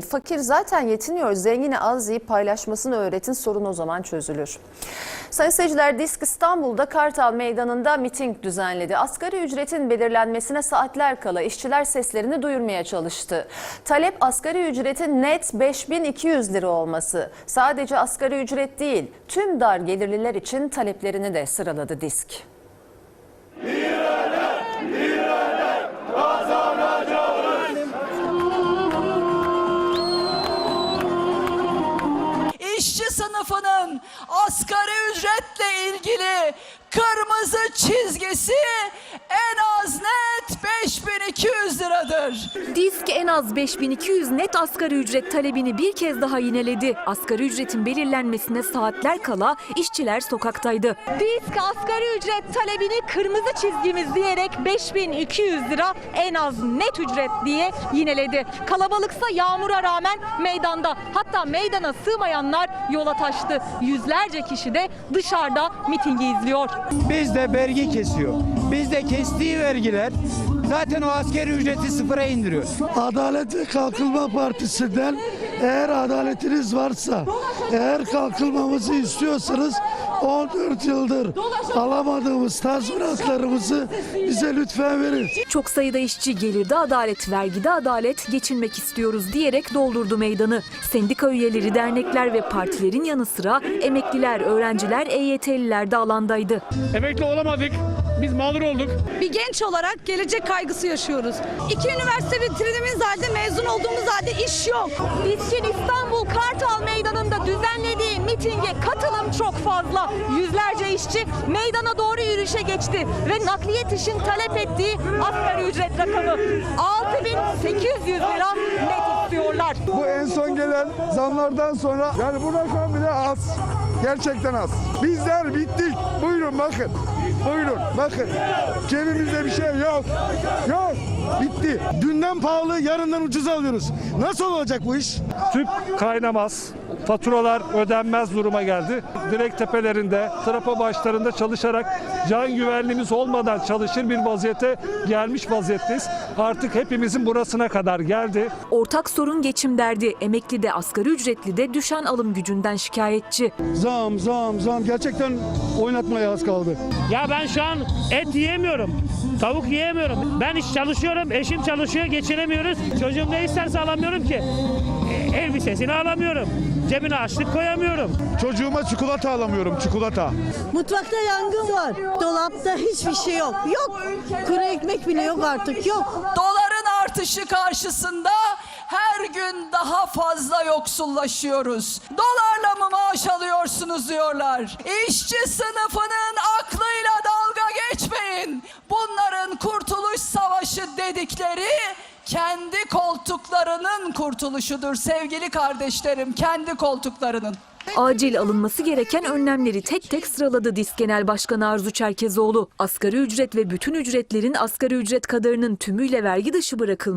Fakir zaten yetiniyor, zengine az yiyip paylaşmasını öğretin, sorun o zaman çözülür. Sayın seyirciler, Disk İstanbul'da Kartal Meydanı'nda miting düzenledi. Asgari ücretin belirlenmesine saatler kala işçiler seslerini duyurmaya çalıştı. Talep asgari ücretin net 5200 lira olması. Sadece asgari ücret değil, tüm dar gelirliler için taleplerini de sıraladı Disk. Sınıfının asgari ücretle ilgili kırmızı çizgisi en az net 5200 liradır. Disk en az 5200 net asgari ücret talebini bir kez daha yineledi. Asgari ücretin belirlenmesine saatler kala işçiler sokaktaydı. Disk asgari ücret talebini kırmızı çizgimiz diyerek 5200 lira en az net ücret diye yineledi. Kalabalıksa yağmura rağmen meydanda hatta meydana sığmayanlar yola taştı. Yüzlerce kişi de dışarıda mitingi izliyor. Bizde vergi kesiyor. Bizde kestiği vergiler zaten o askeri ücreti sıfıra indiriyor. Adalet ve Kalkınma Partisi'nden eğer adaletiniz varsa, eğer kalkınmamızı istiyorsanız 14 yıldır alamadığımız tazminatlarımızı bize lütfen verin. Çok sayıda işçi gelirde adalet, vergide adalet, geçinmek istiyoruz diyerek doldurdu meydanı. Sendika üyeleri, dernekler ve partilerin yanı sıra emekliler, öğrenciler, EYT'liler de alandaydı. Emekli olamadık. Biz mağdur olduk. bir genç olarak gelecek kaygısı yaşıyoruz. İki üniversite bitirdiğimiz halde mezun olduğumuz halde iş yok. İSKİ'nin İstanbul Kartal Meydanı'nda düzenlediği mitinge katılım çok fazla. Yüzlerce işçi meydana doğru yürüyüşe geçti ve nakliyat işin talep ettiği asgari ücret rakamı 6800 lira net istiyorlar. Bu en son gelen zamlardan sonra yani bu rakam bile az. Gerçekten az. Bizler bittik. Buyurun bakın. Buyurun bakın. Cebimizde bir şey yok. Yok. Bitti. Dünden pahalı, yarından ucuz alıyoruz. Nasıl olacak bu iş? Tüp kaynamaz. Faturalar ödenmez duruma geldi. Direkt tepelerinde, trapo başlarında çalışarak can güvenliğimiz olmadan çalışır bir vaziyete gelmiş vaziyetteyiz. Artık hepimizin burasına kadar geldi. Ortak sorun geçim derdi. Emekli de asgari ücretli de düşen alım gücünden şikayetçi. Zam, zam, zam. Gerçekten oynatmaya az kaldı. Ya ben şu an et yiyemiyorum. Tavuk yiyemiyorum. Ben iş çalışıyorum, eşim çalışıyor, geçinemiyoruz. Çocuğum ne isterse alamıyorum ki. E, elbisesini alamıyorum. Cebine açlık koyamıyorum. Çocuğuma çikolata alamıyorum. Çikolata. Mutfakta yangın var. Dolapta hiçbir şey yok. Yok. Kuru ekmek bile yok artık. Yok. Doların artışı karşısında her gün daha fazla yoksullaşıyoruz. Dolarla mı maaş alıyorsunuz diyorlar. İşçi sınıfının aklıyla dalga dedikleri kendi koltuklarının kurtuluşudur sevgili kardeşlerim, kendi koltuklarının. Acil alınması gereken önlemleri tek tek sıraladı DİSK Genel Başkanı Arzu Çerkezoğlu. Asgari ücret ve bütün ücretlerin asgari ücret kadarının tümüyle vergi dışı bırakılması